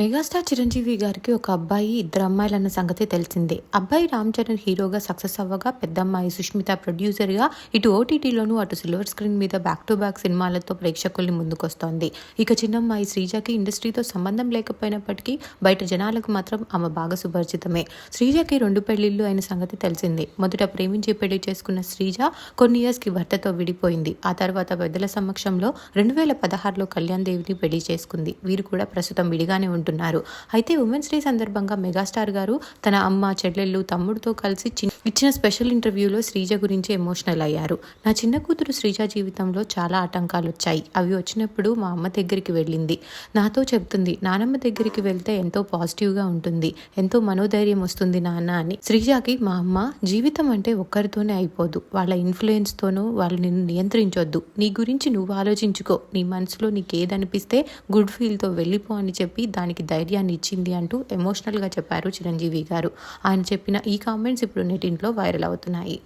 Megastar Chiranjeevi గారికి ఒక అబ్బాయి ఇద్దరు అమ్మాయిలు అన్న సంగతి తెలిసిందే. అబ్బాయి రామ్ చరణ్ హీరోగా సక్సెస్ అవ్వగా పెద్దమ్మాయి సుష్మిత ప్రొడ్యూసర్గా ఇటు ఓటీటీలోనూ అటు సిల్వర్ స్క్రీన్ మీద బ్యాక్ టు బ్యాక్ సినిమాలతో ప్రేక్షకుల్ని ముందుకొస్తోంది. ఇక చిన్నమ్మాయి శ్రీజకి ఇండస్ట్రీతో సంబంధం లేకపోయినప్పటికీ బయట జనాలకు మాత్రం ఆమె బాగా సుపరిచితమే. శ్రీజకి రెండు పెళ్ళిళ్ళు అయిన సంగతి తెలిసిందే. మొదట ప్రేమించి పెళ్ళి చేసుకున్న శ్రీజ కొన్ని ఇయర్స్కి భర్తతో విడిపోయింది. ఆ తర్వాత పెద్దల సమక్షంలో రెండు వేల పదహారులో కళ్యాణ్ దేవిని పెళ్ళి చేసుకుంది. వీరు కూడా ప్రస్తుతం విడిగానే అంటున్నారు అయితే ఉమెన్స్ డే సందర్భంగా మెగాస్టార్ గారు తన అమ్మ చెల్లెళ్ళు తమ్ముడితో కలిసి చిన్న ఇచ్చిన స్పెషల్ ఇంటర్వ్యూలో శ్రీజ గురించి ఎమోషనల్ అయ్యారు. నా చిన్న కూతురు శ్రీజ జీవితంలో చాలా ఆటంకాలు వచ్చాయి. అవి వచ్చినప్పుడు మా అమ్మ దగ్గరికి వెళ్ళింది. నాతో చెప్తుంది నానమ్మ దగ్గరికి వెళ్తే ఎంతో పాజిటివ్గా ఉంటుంది ఎంతో మనోధైర్యం వస్తుంది నాన్న అని. శ్రీజాకి మా అమ్మ జీవితం అంటే ఒక్కరితోనే అయిపోదు. వాళ్ళ ఇన్ఫ్లుయెన్స్తోనూ వాళ్ళు నిన్ను నియంత్రించొద్దు. నీ గురించి నువ్వు ఆలోచించుకో. నీ మనసులో నీకు ఏదనిపిస్తే గుడ్ ఫీల్తో వెళ్ళిపో అని చెప్పి దానికి ధైర్యాన్ని ఇచ్చింది అంటూ ఎమోషనల్గా చెప్పారు చిరంజీవి గారు. ఆయన చెప్పిన ఈ కామెంట్స్ ఇప్పుడు ఇంట్లో వైరల్ అవుతున్నాయి.